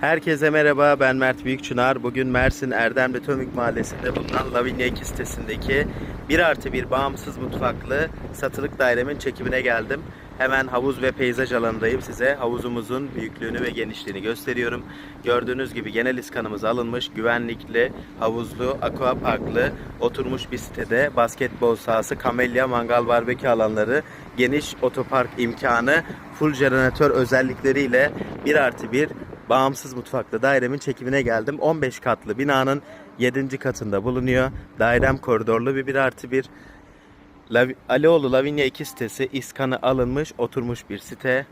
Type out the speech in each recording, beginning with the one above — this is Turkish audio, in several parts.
Herkese merhaba ben Mert Büyükçınar. Bugün Mersin Erdemli Tömük Mahallesi'nde bulunan Lavinia 2 sitesindeki 1 artı 1 bağımsız mutfaklı satılık dairemin çekimine geldim. Hemen havuz ve peyzaj alanındayım. Size havuzumuzun büyüklüğünü ve genişliğini gösteriyorum. Gördüğünüz gibi genel iskanımız alınmış. Güvenlikli, havuzlu, aqua parklı, oturmuş bir sitede basketbol sahası, kamelya, mangal, barbekü alanları, geniş otopark imkanı, full jeneratör özellikleriyle 1 artı 1 bağımsız mutfaklı dairemin çekimine geldim. 15 katlı binanın 7. katında bulunuyor. Dairem koridorlu bir 1 artı 1. Lav- Alioğlu Lavinia 2 sitesi iskanı alınmış oturmuş bir site.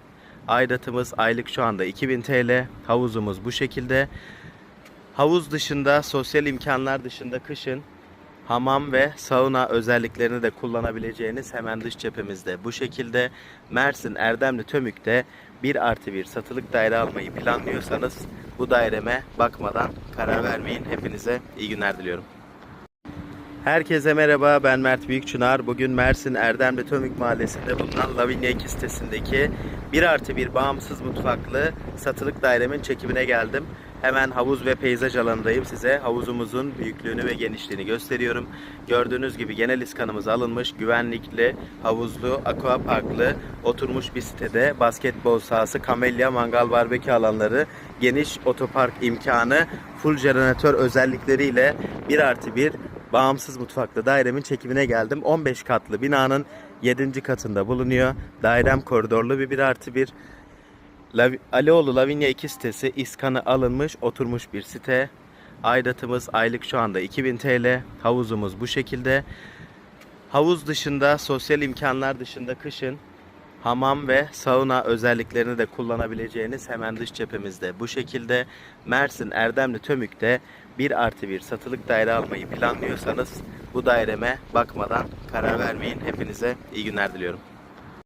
Aidatımız aylık şu anda 2000 TL. Havuzumuz bu şekilde. Havuz dışında sosyal imkanlar dışında kışın hamam ve sauna özelliklerini de kullanabileceğiniz hemen dış cephemizde bu şekilde Mersin Erdemli Tömük'te 1 artı 1 satılık daire almayı planlıyorsanız bu daireme bakmadan karar vermeyin. Hepinize iyi günler diliyorum. Herkese merhaba ben Mert Büyükçınar. Bugün Mersin Erdemli Tömük Mahallesi'nde bulunan Lavinia 2 sitesindeki 1 artı 1 bağımsız mutfaklı satılık dairemin çekimine geldim. Hemen havuz ve peyzaj alanındayım. Size havuzumuzun büyüklüğünü ve genişliğini gösteriyorum. Gördüğünüz gibi genel iskanımız alınmış. Güvenlikli, havuzlu, aqua parklı, oturmuş bir sitede basketbol sahası, kamelya, mangal, barbekü alanları, geniş otopark imkanı, full jeneratör özellikleriyle 1 artı 1 bağımsız mutfaklı dairemin çekimine geldim. 15 katlı binanın 7. katında bulunuyor. Dairem koridorlu bir 1 artı 1. Lav- Alioğlu Lavinia 2 sitesi iskanı alınmış oturmuş bir site. Aidatımız aylık şu anda 2000 TL. Havuzumuz bu şekilde. Havuz dışında sosyal imkanlar dışında kışın hamam ve sauna özelliklerini de kullanabileceğiniz hemen dış cephemizde bu şekilde Mersin Erdemli Tömük'te 1 artı 1 satılık daire almayı planlıyorsanız bu daireme bakmadan karar vermeyin. Hepinize iyi günler diliyorum.